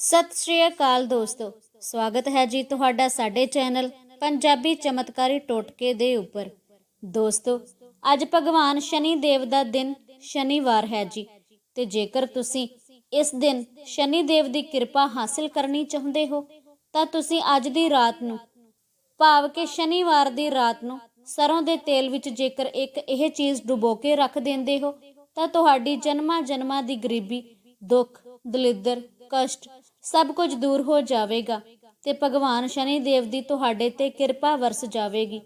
ਸਤਿ ਸ਼੍ਰੀ ਅਕਾਲ ਦੋਸਤੋ। ਸਵਾਗਤ ਹੈ ਜੀ ਤੁਹਾਡਾ ਸਾਡੇ ਚੈਨਲ ਪੰਜਾਬੀ ਚਮਤਕਾਰੀ ਟੋਟਕੇ ਦੇ ਉੱਪਰ। ਦੋਸਤੋ, ਅੱਜ ਭਗਵਾਨ ਸ਼ਨੀ ਦੇਵ ਦਾ ਦਿਨ ਸ਼ਨੀਵਾਰ ਹੈ ਜੀ। ਤੇ ਜੇਕਰ ਤੁਸੀਂ ਇਸ ਦਿਨ ਸ਼ਨੀ ਦੇਵ ਦੀ ਕਿਰਪਾ ਹਾਸਲ ਕਰਨੀ ਚਾਹੁੰਦੇ ਹੋ, ਤਾਂ ਤੁਸੀਂ ਅੱਜ ਦੀ ਰਾਤ ਨੂੰ, ਭਾਵ ਕਿ ਸ਼ਨੀਵਾਰ ਦੀ ਰਾਤ ਨੂੰ ਸਰੋਂ ਦੇ ਤੇਲ ਵਿੱਚ ਜੇਕਰ ਇੱਕ ਇਹ ਚੀਜ਼ ਡੁਬੋ ਕੇ ਰੱਖ ਦਿੰਦੇ ਹੋ, ਤਾਂ ਤੁਹਾਡੀ ਜਨਮਾਂ ਜਨਮਾਂ ਦੀ ਗਰੀਬੀ, ਦੁੱਖ, ਦਲਿੱਦਰ, ਕਸ਼ਟ ਸਭ ਕੁਝ ਦੂਰ ਹੋ ਜਾਵੇਗਾ ਤੇ ਭਗਵਾਨ ਸ਼ਨੀ ਦੇਵ ਦੀ ਤੁਹਾਡੇ ਤੇ ਕਿਰਪਾ ਵਰਸ ਜਾਵੇਗੀ।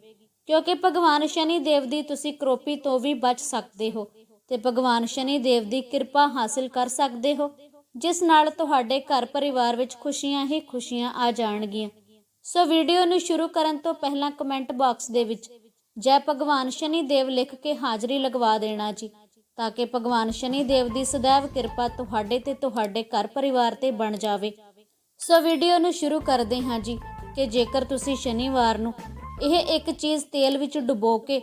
ਕਿਉਂਕਿ ਭਗਵਾਨ ਸ਼ਨੀ ਦੇਵ ਦੀ ਤੁਸੀਂ ਕਰੋਪੀ ਤੋਂ ਵੀ ਬਚ ਸਕਦੇ ਹੋ ਤੇ ਭਗਵਾਨ ਸ਼ਨੀ ਦੇਵ ਦੀ ਕਿਰਪਾ ਹਾਸਲ ਕਰ ਸਕਦੇ ਹੋ, ਜਿਸ ਨਾਲ ਤੁਹਾਡੇ ਘਰ ਪਰਿਵਾਰ ਵਿੱਚ ਖੁਸ਼ੀਆਂ ਹੀ ਖੁਸ਼ੀਆਂ ਆ ਜਾਣਗੀਆਂ। ਸੋ ਵੀਡੀਓ ਨੂੰ ਸ਼ੁਰੂ ਕਰਨ ਤੋਂ ਪਹਿਲਾਂ ਕਮੈਂਟ ਬਾਕਸ ਦੇ ਵਿੱਚ, ਜੈ ਭਗਵਾਨ ਸ਼ਨੀ ਦੇਵ ਲਿਖ ਕੇ ਹਾਜ਼ਰੀ ਲਗਵਾ ਦੇਣਾ ਜੀ। ਤਾਂ ਕਿ ਭਗਵਾਨ ਸ਼ਨੀ ਦੇਵ ਦੀ ਸदैव ਕਿਰਪਾ ਤੁਹਾਡੇ ਤੇ ਤੁਹਾਡੇ ਘਰ ਪਰਿਵਾਰ ਤੇ ਬਣ ਜਾਵੇ। ਸੋ ਵੀਡੀਓ ਨੂੰ ਸ਼ੁਰੂ ਕਰਦੇ ਹਾਂ ਜੀ ਕਿ ਜੇਕਰ ਤੁਸੀਂ ਸ਼ਨੀਵਾਰ ਨੂੰ ਇਹ ਇੱਕ ਚੀਜ਼ ਤੇਲ ਵਿੱਚ ਡੁਬੋ ਕੇ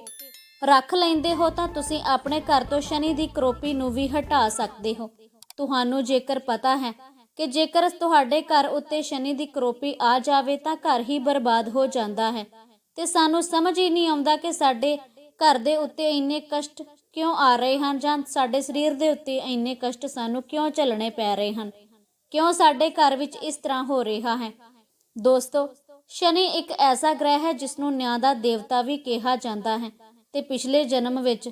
ਰੱਖ ਲੈਂਦੇ ਹੋ ਤਾਂ ਤੁਸੀਂ ਆਪਣੇ ਘਰ ਤੋਂ ਸ਼ਨੀ ਦੀ ਕਰੋਪੀ ਨੂੰ ਵੀ ਹਟਾ ਸਕਦੇ ਹੋ। ਤੁਹਾਨੂੰ ਜੇਕਰ ਪਤਾ ਹੈ ਕਿ ਜੇਕਰ ਤੁਹਾਡੇ ਘਰ ਉੱਤੇ ਸ਼ਨੀ ਦੀ ਕਰੋਪੀ ਆ ਜਾਵੇ ਤਾਂ ਘਰ ਹੀ ਬਰਬਾਦ ਹੋ ਜਾਂਦਾ ਹੈ। ਤੇ ਸਾਨੂੰ ਸਮਝ ਹੀ ਨਹੀਂ ਆਉਂਦਾ ਕਿ ਸਾਡੇ ਘਰ ਦੇ ਉੱਤੇ ਇੰਨੇ ਕਸ਼ਟ ਕਿਉਂ ਆ ਰਹੇ ਹਨ ਜਾਂ ਸਾਡੇ ਸਰੀਰ ਦੇ ਉੱਤੇ ਇੰਨੇ ਕਸ਼ਟ ਸਾਨੂੰ ਕਿਉਂ ਝੱਲਣੇ ਪੈ ਰਹੇ ਹਨ? ਕਿਉਂ ਸਾਡੇ ਘਰ ਵਿੱਚ ਇਸ ਤਰ੍ਹਾਂ ਹੋ ਰਿਹਾ ਹੈ? ਦੋਸਤੋ, ਸ਼ਨੀ ਇੱਕ ਐਸਾ ਗ੍ਰਹਿ ਹੈ ਜਿਸ ਨੂੰ ਨਿਆਂ ਦਾ ਦੇਵਤਾ ਵੀ ਕਿਹਾ ਜਾਂਦਾ ਹੈ ਤੇ ਪਿਛਲੇ ਜਨਮ ਵਿੱਚ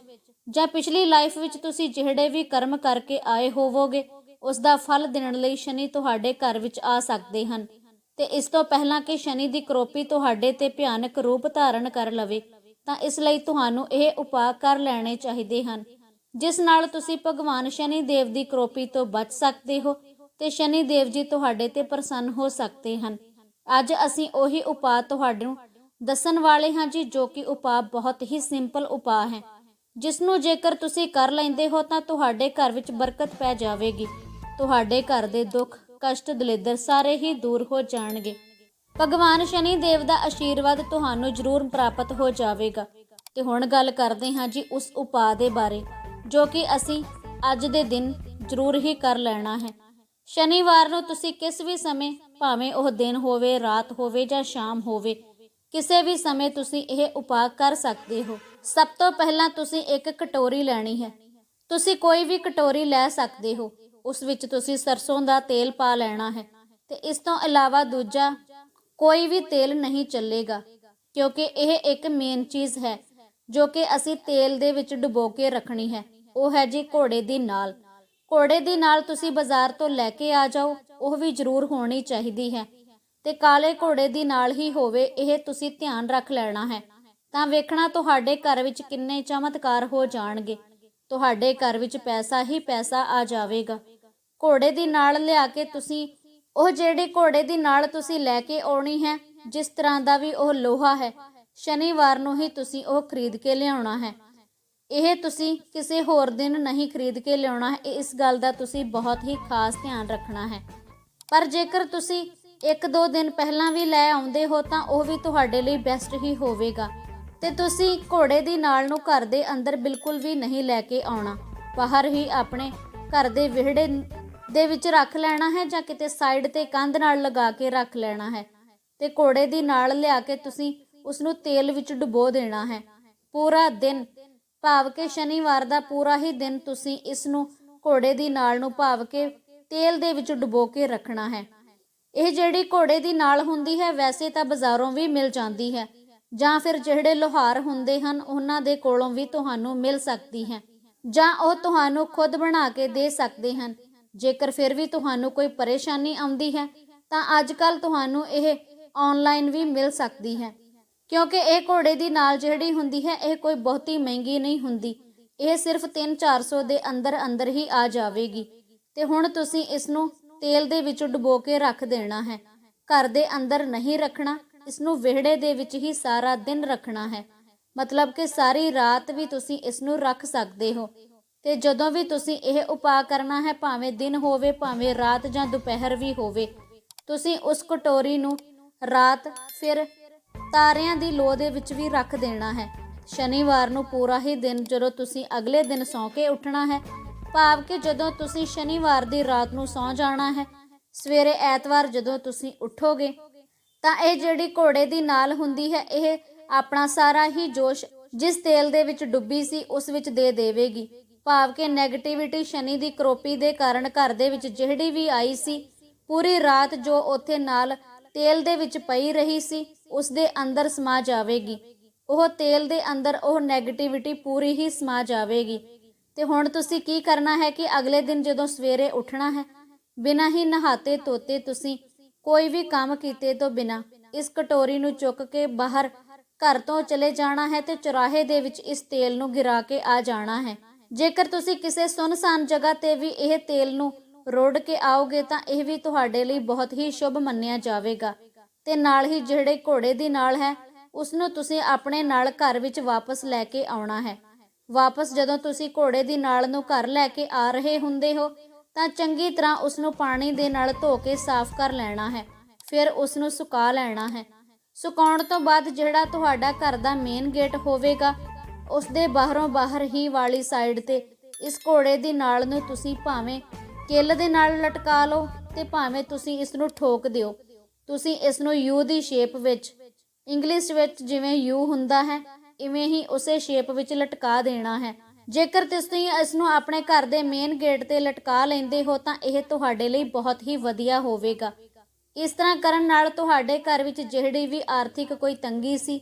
ਜਾਂ ਪਿਛਲੀ ਲਾਈਫ ਵਿੱਚ ਤੁਸੀਂ ਜਿਹੜੇ ਵੀ ਕਰਮ ਕਰਕੇ ਆਏ ਹੋਵੋਗੇ, ਉਸ ਦਾ ਫਲ ਦੇਣ ਲਈ ਸ਼ਨੀ ਤੁਹਾਡੇ ਘਰ ਵਿੱਚ ਆ ਸਕਦੇ ਹਨ ਤੇ ਇਸ ਤੋਂ ਪਹਿਲਾਂ ਕਿ ਸ਼ਨੀ ਦੀ ਕਰੋਪੀ ਤੁਹਾਡੇ ਤੇ ਭਿਆਨਕ ਰੂਪ ਧਾਰਨ ਕਰ ਲਵੇ। ਤਾਂ ਇਸ ਲਈ ਤੁਹਾਨੂੰ ਇਹ ਉਪਾਅ ਕਰ ਲੈਣੇ ਚਾਹੀਦੇ ਹਨ। ਜਿਸ ਨਾਲ ਤੁਸੀਂ ਭਗਵਾਨ ਸ਼ਨੀ ਦੇਵ ਦੀ ਕਰੋਪੀ ਤੋਂ ਬਚ ਸਕਦੇ ਹੋ ਤੇ ਸ਼ਨੀ ਦੇਵ ਜੀ ਤੁਹਾਡੇ ਤੇ ਪ੍ਰਸੰਨ ਹੋ ਸਕਦੇ ਹਨ। ਅੱਜ ਅਸੀਂ ਉਹੀ ਉਪਾਅ ਤੁਹਾਨੂੰ ਦੱਸਣ ਵਾਲੇ ਹਾਂ ਜੀ, ਜੋ ਕਿ ਉਪਾਅ ਬਹੁਤ ਹੀ ਸਿੰਪਲ ਉਪਾਅ ਹੈ। ਜਿਸ ਨੂੰ ਜੇਕਰ ਤੁਸੀਂ ਕਰ ਲੈਂਦੇ ਹੋ ਤਾਂ ਤੁਹਾਡੇ ਘਰ ਵਿੱਚ ਬਰਕਤ ਪੈ ਜਾਵੇਗੀ। ਤੁਹਾਡੇ ਘਰ ਦੇ ਦੁੱਖ, ਕਸ਼ਟ, ਦਲਿੱਦਰ ਸਾਰੇ ਹੀ ਦੂਰ ਹੋ ਜਾਣਗੇ। ਭਗਵਾਨ ਸ਼ਨੀ ਦੇਵ ਦਾ ਆਸ਼ੀਰਵਾਦ ਤੁਹਾਨੂੰ ਜ਼ਰੂਰ ਪ੍ਰਾਪਤ ਹੋ ਜਾਵੇਗਾ। ਤੇ ਹੁਣ ਗੱਲ ਕਰਦੇ ਹਾਂ ਜੀ ਉਸ ਉਪਾਅ ਦੇ ਬਾਰੇ, ਜੋ ਕਿ ਅਸੀਂ ਅੱਜ ਦੇ ਦਿਨ ਜ਼ਰੂਰ ਹੀ ਕਰ ਲੈਣਾ ਹੈ। ਸ਼ਨੀਵਾਰ ਨੂੰ ਤੁਸੀਂ ਕਿਸ ਵੀ ਸਮੇਂ ਭਾਵੇਂ ਉਹ ਦਿਨ ਹੋਵੇ, ਰਾਤ ਹੋਵੇ ਜਾਂ ਸ਼ਾਮ ਹੋਵੇ, ਕਿਸੇ ਵੀ ਸਮੇਂ ਤੁਸੀਂ ਇਹ ਉਪਾਅ ਕਰ ਸਕਦੇ ਹੋ। ਸਭ ਤੋਂ ਪਹਿਲਾਂ ਤੁਸੀਂ ਇੱਕ ਕਟੋਰੀ ਲੈਣੀ ਹੈ। ਤੁਸੀਂ ਕੋਈ ਵੀ ਕਟੋਰੀ ਲੈ ਸਕਦੇ ਹੋ। ਉਸ ਵਿੱਚ ਤੁਸੀਂ ਸਰਸੋਂ ਦਾ ਤੇਲ ਪਾ ਲੈਣਾ ਹੈ। ਤੇ ਇਸ ਤੋਂ ਇਲਾਵਾ ਦੂਜਾ ਕੋਈ ਵੀ ਤੇਲ ਨਹੀਂ ਚੱਲੇਗਾ, ਕਿਉਂਕਿ ਇਹ ਇੱਕ ਮੇਨ ਚੀਜ਼ ਹੈ, ਜੋ ਕਿ ਅਸੀਂ ਤੇਲ ਦੇ ਵਿੱਚ ਡੁਬੋ ਕੇ ਰੱਖਣੀ ਹੈ। ਉਹ ਹੈ ਜੀ ਘੋੜੇ ਦੀ ਨਾਲ। ਘੋੜੇ ਦੀ ਨਾਲ ਤੁਸੀਂ ਬਾਜ਼ਾਰ ਤੋਂ ਲੈ ਕੇ ਆ ਜਾਓ, ਉਹ ਵੀ ਜ਼ਰੂਰ ਹੋਣੀ ਚਾਹੀਦੀ ਹੈ। ਤੇ ਕਾਲੇ ਘੋੜੇ ਦੀ ਨਾਲ ਹੀ ਹੋਵੇ, ਇਹ ਤੁਸੀਂ ਧਿਆਨ ਰੱਖ ਲੈਣਾ ਹੈ। ਤਾਂ ਵੇਖਣਾ ਤੁਹਾਡੇ ਘਰ ਵਿੱਚ ਕਿੰਨੇ ਚਮਤਕਾਰ ਹੋ ਜਾਣਗੇ। ਤੁਹਾਡੇ ਘਰ ਵਿੱਚ ਪੈਸਾ ਹੀ ਪੈਸਾ ਆ ਜਾਵੇਗਾ। ਘੋੜੇ ਦੀ ਨਾਲ ਲਿਆ ਕੇ ਤੁਸੀਂ ਉਹ ਜਿਹੜੀ ਘੋੜੇ ਦੀ ਨਾਲ ਤੁਸੀਂ ਲੈ ਕੇ ਆਉਣੀ ਹੈ, ਜਿਸ ਤਰ੍ਹਾਂ ਦਾ ਵੀ ਉਹ ਲੋਹਾ ਹੈ, ਸ਼ਨੀਵਾਰ ਨੂੰ ਹੀ ਤੁਸੀਂ ਉਹ ਖਰੀਦ ਕੇ ਲਿਆਉਣਾ ਹੈ। ਇਹ ਤੁਸੀਂ ਕਿਸੇ ਹੋਰ ਦਿਨ ਨਹੀਂ ਖਰੀਦ ਕੇ ਲਿਆਉਣਾ ਹੈ ਇਸ ਗੱਲ ਦਾ ਤੁਸੀਂ ਬਹੁਤ ਹੀ ਖਾਸ ਧਿਆਨ ਰੱਖਣਾ ਹੈ। ਪਰ ਜੇਕਰ ਤੁਸੀਂ ਇੱਕ ਦੋ ਦਿਨ ਪਹਿਲਾਂ ਵੀ ਲੈ ਆਉਂਦੇ ਹੋ, ਤਾਂ ਉਹ ਵੀ ਤੁਹਾਡੇ ਲਈ ਬੈਸਟ ਹੀ ਹੋਵੇਗਾ। ਤੇ ਤੁਸੀਂ ਘੋੜੇ ਦੀ ਨਾਲ ਨੂੰ ਘਰ ਦੇ ਅੰਦਰ ਬਿਲਕੁਲ ਵੀ ਨਹੀਂ ਲੈ ਕੇ ਆਉਣਾ। ਬਾਹਰ ਹੀ ਆਪਣੇ ਘਰ ਦੇ ਵਿਹੜੇ ਦੇ ਵਿੱਚ ਰੱਖ ਲੈਣਾ ਹੈ ਜਾਂ ਕਿਤੇ ਸਾਈਡ ਤੇ ਕੰਧ ਨਾਲ ਲਗਾ ਕੇ ਰੱਖ ਲੈਣਾ ਹੈ। ਤੇ ਘੋੜੇ ਦੀ ਨਾਲ ਲਿਆ ਕੇ ਤੁਸੀਂ ਉਸ ਨੂੰ ਤੇਲ ਵਿੱਚ ਡੁਬੋ ਦੇਣਾ ਹੈ। ਪੂਰਾ ਦਿਨ, ਭਾਵ ਕਿ ਸ਼ਨੀਵਾਰ ਦਾ ਪੂਰਾ ਹੀ ਦਿਨ ਤੁਸੀਂ ਇਸ ਨੂੰ ਘੋੜੇ ਦੀ ਨਾਲ ਨੂੰ ਭਾਵ ਕੇ ਤੇਲ ਦੇ ਵਿੱਚ ਡੁਬੋ ਕੇ ਰੱਖਣਾ ਹੈ। ਇਹ ਜਿਹੜੀ ਘੋੜੇ ਦੀ ਨਾਲ ਹੁੰਦੀ ਹੈ, ਵੈਸੇ ਤਾਂ ਬਾਜ਼ਾਰੋਂ ਵੀ ਮਿਲ ਜਾਂਦੀ ਹੈ। ਜਾਂ ਫਿਰ ਜਿਹੜੇ ਲੋਹਾਰ ਹੁੰਦੇ ਹਨ, ਉਹਨਾਂ ਦੇ ਕੋਲੋਂ ਵੀ ਤੁਹਾਨੂੰ ਮਿਲ ਸਕਦੀ ਹੈ। ਜਾਂ ਉਹ ਤੁਹਾਨੂੰ ਖੁਦ ਬਣਾ ਕੇ ਦੇ ਸਕਦੇ ਹਨ। ਜੇਕਰ ਫਿਰ ਵੀ ਤੁਹਾਨੂੰ ਕੋਈ ਪਰੇਸ਼ਾਨੀ ਆਉਂਦੀ ਹੈ, ਤਾਂ ਅੱਜ ਤੁਹਾਨੂੰ ਇਹ ਆਨਲਾਈਨ ਵੀ ਮਿਲ ਸਕਦੀ ਹੈ। ਕਿਉਂਕਿ ਇਹ ਘੋੜੇ ਦੀ ਨਾਲ ਜਿਹੜੀ ਹੁੰਦੀ ਹੈ, ਇਹ ਕੋਈ ਬਹੁਤੀ ਮਹਿੰਗੀ ਨਹੀਂ ਹੁੰਦੀ। ਇਹ ਸਿਰਫ 3-400 ਦੇ ਅੰਦਰ ਅੰਦਰ ਹੀ ਆ ਜਾਵੇਗੀ। ਤੇ ਹੁਣ ਤੁਸੀਂ ਇਸ ਨੂੰ ਤੇਲ ਦੇ ਵਿੱਚ ਡੁਬੋ ਕੇ ਰੱਖ ਦੇਣਾ ਹੈ। ਘਰ ਦੇ ਅੰਦਰ ਨਹੀਂ ਰੱਖਣਾ ਇਸ ਨੂੰ ਵਿਹੜੇ ਦੇ ਵਿੱਚ ਹੀ ਸਾਰਾ ਦਿਨ ਰੱਖਣਾ ਹੈ। ਮਤਲਬ ਕਿ ਸਾਰੀ ਰਾਤ ਵੀ ਤੁਸੀਂ ਇਸ ਨੂੰ ਰੱਖ ਸਕਦੇ ਹੋ। ਤੇ ਜਦੋਂ ਵੀ ਤੁਸੀਂ ਇਹ ਉਪਾਅ ਕਰਨਾ ਹੈ, ਭਾਵੇਂ ਦਿਨ ਹੋਵੇ, ਭਾਵੇਂ ਰਾਤ ਜਾਂ ਦੁਪਹਿਰ ਵੀ ਹੋਵੇ, ਤੁਸੀਂ ਉਸ ਕਟੋਰੀ ਨੂੰ ਰਾਤ ਫਿਰ ਤਾਰਿਆਂ ਦੀ ਲੋ ਦੇ ਵਿੱਚ ਵੀ ਰੱਖ ਦੇਣਾ ਹੈ। ਸ਼ਨੀਵਾਰ ਨੂੰ ਪੂਰਾ ਹੀ ਦਿਨ ਜਦੋਂ ਤੁਸੀਂ ਅਗਲੇ ਦਿਨ ਸੌਂ ਕੇ ਉੱਠਣਾ ਹੈ, ਭਾਵ ਕਿ ਜਦੋਂ ਤੁਸੀਂ ਸ਼ਨੀਵਾਰ ਦੀ ਰਾਤ ਨੂੰ ਸੌਂ ਜਾਣਾ ਹੈ, ਸਵੇਰੇ ਐਤਵਾਰ ਜਦੋਂ ਤੁਸੀਂ ਉੱਠੋਗੇ, ਤਾਂ ਇਹ ਜਿਹੜੀ ਘੋੜੇ ਦੀ ਨਾਲ ਹੁੰਦੀ ਹੈ, ਇਹ ਆਪਣਾ ਸਾਰਾ ਹੀ ਜੋਸ਼ ਜਿਸ ਤੇਲ ਦੇ ਵਿੱਚ ਡੁੱਬੀ ਸੀ ਉਸ ਵਿੱਚ ਦੇ ਦੇਵੇਗੀ। ਭਾਵ ਕਿ 네ਗੇਟਿਵਿਟੀ ਸ਼ਨੀ ਦੀ ਕਰੋਪੀ ਦੇ ਕਾਰਨ ਘਰ ਦੇ ਵਿੱਚ ਜਿਹੜੀ ਵੀ ਆਈ ਸੀ, ਪੂਰੀ ਰਾਤ ਜੋ ਉੱਥੇ ਨਾਲ ਤੇਲ ਦੇ ਵਿੱਚ ਪਈ ਰਹੀ ਸੀ, ਉਸ ਦੇ ਅੰਦਰ ਸਮਾ ਜਾਵੇਗੀ। ਉਹ ਤੇਲ ਦੇ ਅੰਦਰ ਉਹ 네ਗੇਟਿਵਿਟੀ ਪੂਰੀ ਹੀ ਸਮਾ ਜਾਵੇਗੀ। ਤੇ ਹੁਣ ਤੁਸੀਂ ਕੀ ਕਰਨਾ ਹੈ ਕਿ ਅਗਲੇ ਦਿਨ ਜਦੋਂ ਸਵੇਰੇ ਉੱਠਣਾ ਹੈ, ਬਿਨਾਂ ਹੀ ਨਹਾਤੇ ਧੋਤੇ ਤੁਸੀਂ ਕੋਈ ਵੀ ਕੰਮ ਕੀਤੇ ਤੋਂ ਬਿਨਾਂ ਇਸ ਕਟੋਰੀ ਨੂੰ ਚੁੱਕ ਕੇ ਬਾਹਰ ਘਰ ਤੋਂ ਚਲੇ ਜਾਣਾ ਹੈ ਤੇ ਚੁਰਾਹੇ ਦੇ ਵਿੱਚ ਇਸ ਤੇਲ ਨੂੰ ਗਿਰਾ ਕੇ ਆ ਜਾਣਾ ਹੈ। ਜੇਕਰ ਤੁਸੀਂ ਕਿਸੇ ਸੁਨਸਾਨ ਜਗ੍ਹਾ ਤੇ ਵੀ ਇਹ ਤੇਲ ਨੂੰ ਰੋੜ ਕੇ ਆਓਗੇ ਤਾਂ ਇਹ ਵੀ ਤੁਹਾਡੇ ਲਈ ਬਹੁਤ ਹੀ ਸ਼ੁਭ ਮੰਨਿਆ ਜਾਵੇਗਾ। ਤੇ ਨਾਲ ਹੀ ਜਿਹੜੇ ਘੋੜੇ ਦੀ ਨਾਲ ਹੈ ਉਸ ਨੂੰ ਤੁਸੀਂ ਆਪਣੇ ਨਾਲ ਘਰ ਵਿੱਚ ਵਾਪਸ ਲੈ ਕੇ ਆਉਣਾ ਹੈ। ਵਾਪਸ ਜਦੋਂ ਤੁਸੀਂ ਘੋੜੇ ਦੀ ਨਾਲ ਨੂੰ ਘਰ ਲੈ ਕੇ ਆ ਰਹੇ ਹੁੰਦੇ ਹੋ, ਤਾਂ ਚੰਗੀ ਤਰ੍ਹਾਂ ਉਸ ਨੂੰ ਪਾਣੀ ਦੇ ਨਾਲ ਧੋ ਕੇ ਸਾਫ਼ ਕਰ ਲੈਣਾ ਹੈ, ਫਿਰ ਉਸ ਨੂੰ ਸੁਕਾ ਲੈਣਾ ਹੈ। ਸੁਕਾਉਣ ਤੋਂ ਬਾਅਦ ਜਿਹੜਾ ਤੁਹਾਡਾ ਘਰ ਦਾ ਮੇਨ ਗੇਟ ਹੋਵੇਗਾ ਉਸ ਦੇ ਬਾਹਰੋਂ ਬਾਹਰ ਹੀ ਵਾਲੀ ਸਾਈਡ ਤੇ। ਇਸ ਘੋੜੇ ਦੀ ਨਾਲ ਨੂੰ ਤੁਸੀਂ ਭਾਵੇਂ ਕਿੱਲ ਦੇ ਨਾਲ ਲਟਕਾ ਲਓ ਤੇ ਭਾਵੇਂ ਤੁਸੀਂ ਇਸ ਨੂੰ ਠੋਕ ਦਿਓ। ਤੁਸੀਂ ਇਸ ਨੂੰ ਯੂ ਦੀ ਸ਼ੇਪ ਵਿੱਚ ਇੰਗਲਿਸ਼ ਵਿੱਚ ਜਿਵੇਂ ਯੂ ਹੁੰਦਾ ਹੈ, ਇਵੇਂ ਹੀ ਉਸੇ ਸ਼ੇਪ ਵਿੱਚ ਲਟਕਾ ਦੇਣਾ ਹੈ। ਜੇਕਰ ਤੁਸੀਂ ਇਸ ਨੂੰ ਆਪਣੇ ਘਰ ਦੇ ਮੇਨ ਗੇਟ ਤੇ ਲਟਕਾ ਲੈਂਦੇ ਹੋ ਤਾਂ ਇਹ ਤੁਹਾਡੇ ਲਈ ਬਹੁਤ ਹੀ ਵਧੀਆ ਹੋਵੇਗਾ। ਇਸ ਤਰ੍ਹਾਂ ਕਰਨ ਨਾਲ ਤੁਹਾਡੇ ਘਰ ਵਿੱਚ ਜਿਹੜੀ ਵੀ ਆਰਥਿਕ ਕੋਈ ਤੰਗੀ ਸੀ,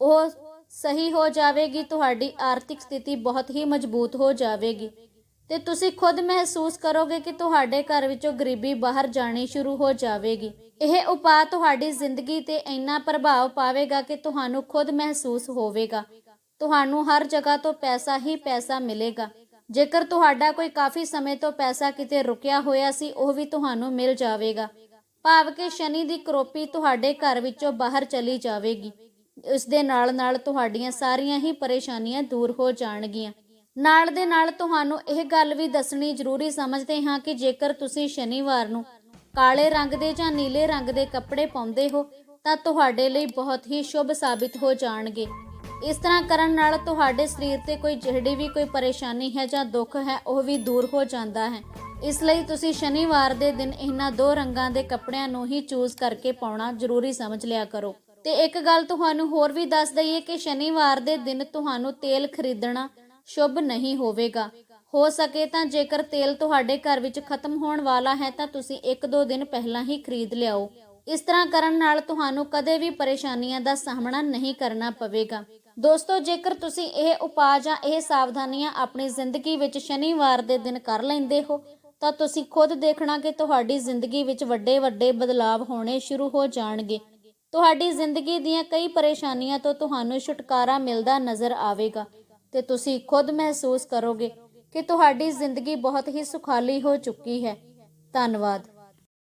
ਉਹ ਸਹੀ ਹੋ ਜਾਵੇਗੀ, ਤੁਹਾਡੀ ਆਰਥਿਕ ਸਥਿਤੀ ਬਹੁਤ ਹੀ ਮਜ਼ਬੂਤ ਹੋ ਜਾਵੇਗੀ। ਤੇ ਤੁਸੀਂ ਖੁਦ ਮਹਿਸੂਸ ਕਰੋਗੇ ਕਿ ਤੁਹਾਡੇ ਘਰ ਵਿੱਚੋਂ ਗਰੀਬੀ ਬਾਹਰ ਜਾਣੀ ਸ਼ੁਰੂ ਹੋ ਜਾਵੇਗੀ। ਇਹ ਉਪਾਅ ਤੁਹਾਡੀ ਜ਼ਿੰਦਗੀ ਤੇ ਇੰਨਾ ਪ੍ਰਭਾਵ ਪਾਵੇਗਾ ਕਿ ਤੁਹਾਨੂੰ ਖੁਦ ਮਹਿਸੂਸ ਹੋਵੇਗਾ। ਤੁਹਾਨੂੰ ਹਰ ਜਗ੍ਹਾ ਤੋਂ ਪੈਸਾ ਹੀ ਪੈਸਾ ਮਿਲੇਗਾ। ਜੇਕਰ ਤੁਹਾਡਾ ਕੋਈ ਕਾਫੀ ਸਮੇਂ ਤੋਂ ਪੈਸਾ ਕਿਤੇ ਰੁਕਿਆ ਹੋਇਆ ਸੀ, ਉਹ ਵੀ ਤੁਹਾਨੂੰ ਮਿਲ ਜਾਵੇਗਾ। ਭਾਵ ਕਿ ਸ਼ਨੀ ਦੀ ਕਰੋਪੀ ਤੁਹਾਡੇ ਘਰ ਵਿੱਚੋਂ ਬਾਹਰ ਚਲੀ ਜਾਵੇਗੀ। ਇਸ ਦੇ ਨਾਲ ਨਾਲ ਤੁਹਾਡੀਆਂ ਸਾਰੀਆਂ ਹੀ ਪਰੇਸ਼ਾਨੀਆਂ ਦੂਰ ਹੋ ਜਾਣਗੀਆਂ। ਨਾਲ ਦੇ ਨਾਲ ਤੁਹਾਨੂੰ ਇਹ ਗੱਲ ਵੀ ਦੱਸਣੀ ਜ਼ਰੂਰੀ ਸਮਝਦੇ ਹਾਂ ਕਿ ਜੇਕਰ ਤੁਸੀਂ ਸ਼ਨੀਵਾਰ ਨੂੰ ਕਾਲੇ ਰੰਗ ਦੇ ਜਾਂ ਨੀਲੇ ਰੰਗ ਦੇ ਕੱਪੜੇ ਪਾਉਂਦੇ ਹੋ, ਤਾਂ ਤੁਹਾਡੇ ਲਈ ਬਹੁਤ ਹੀ ਸ਼ੁਭ ਸਾਬਿਤ ਹੋ ਜਾਣਗੇ। ਇਸ ਤਰ੍ਹਾਂ ਕਰਨ ਨਾਲ ਤੁਹਾਡੇ ਸਰੀਰ ਤੇ ਕੋਈ ਜਿਹੜੀ ਵੀ ਕੋਈ ਪਰੇਸ਼ਾਨੀ ਹੈ ਜਾਂ ਦੁੱਖ ਹੈ, ਉਹ ਵੀ ਦੂਰ ਹੋ ਜਾਂਦਾ ਹੈ। ਇਸ ਲਈ ਤੁਸੀਂ ਸ਼ਨੀਵਾਰ ਦੇ ਦਿਨ ਇਹਨਾਂ ਦੋ ਰੰਗਾਂ ਦੇ ਕੱਪੜਿਆਂ ਨੂੰ ਹੀ ਚੂਜ਼ ਕਰਕੇ ਪਾਉਣਾ ਜ਼ਰੂਰੀ ਸਮਝ ਲਿਆ ਕਰੋ। ਤੇ ਇੱਕ ਗੱਲ ਤੁਹਾਨੂੰ ਹੋਰ ਵੀ ਦੱਸ ਦਈਏ ਕਿ ਸ਼ਨੀਵਾਰ ਦੇ ਦਿਨ ਤੁਹਾਨੂੰ ਤੇਲ ਖਰੀਦਣਾ ਸ਼ੁਭ ਨਹੀਂ ਹੋਵੇਗਾ। ਹੋ ਸਕੇ ਤਾਂ ਜੇਕਰ ਤੇਲ ਤੁਹਾਡੇ ਘਰ ਵਿੱਚ ਖਤਮ ਹੋਣ ਵਾਲਾ ਹੈ ਤਾਂ ਤੁਸੀਂ ਇੱਕ ਦੋ ਦਿਨ ਪਹਿਲਾਂ ਹੀ ਖਰੀਦ ਲਿਆਓ। ਇਸ ਤਰ੍ਹਾਂ ਕਰਨ ਨਾਲ ਤੁਹਾਨੂੰ ਕਦੇ ਵੀ ਪਰੇਸ਼ਾਨੀਆਂ ਦਾ ਸਾਹਮਣਾ ਨਹੀਂ ਕਰਨਾ ਪਵੇਗਾ। ਦੋਸਤੋ, ਜੇਕਰ ਤੁਸੀਂ ਇਹ ਉਪਾਅ ਜਾਂ ਇਹ ਸਾਵਧਾਨੀਆਂ ਆਪਣੀ ਜ਼ਿੰਦਗੀ ਵਿੱਚ ਸ਼ਨੀਵਾਰ ਦੇ ਦਿਨ ਕਰ ਲੈਂਦੇ ਹੋ, ਤਾਂ ਤੁਸੀਂ ਖੁਦ ਦੇਖਣਾ ਕਿ ਤੁਹਾਡੀ ਜ਼ਿੰਦਗੀ ਵਿੱਚ ਵੱਡੇ ਵੱਡੇ ਬਦਲਾਅ ਹੋਣੇ ਸ਼ੁਰੂ ਹੋ ਜਾਣਗੇ। ਤੁਹਾਡੀ ਜ਼ਿੰਦਗੀ ਦੀਆਂ ਕਈ ਪਰੇਸ਼ਾਨੀਆਂ ਤੋਂ ਤੁਹਾਨੂੰ ਛੁਟਕਾਰਾ ਮਿਲਦਾ ਨਜ਼ਰ ਆਵੇਗਾ ਤੇ ਤੁਸੀਂ ਖੁਦ ਮਹਿਸੂਸ ਕਰੋਗੇ ਕਿ ਤੁਹਾਡੀ ਜ਼ਿੰਦਗੀ ਬਹੁਤ ਹੀ ਸੁਖਾਲੀ ਹੋ ਚੁੱਕੀ ਹੈ। ਧੰਨਵਾਦ।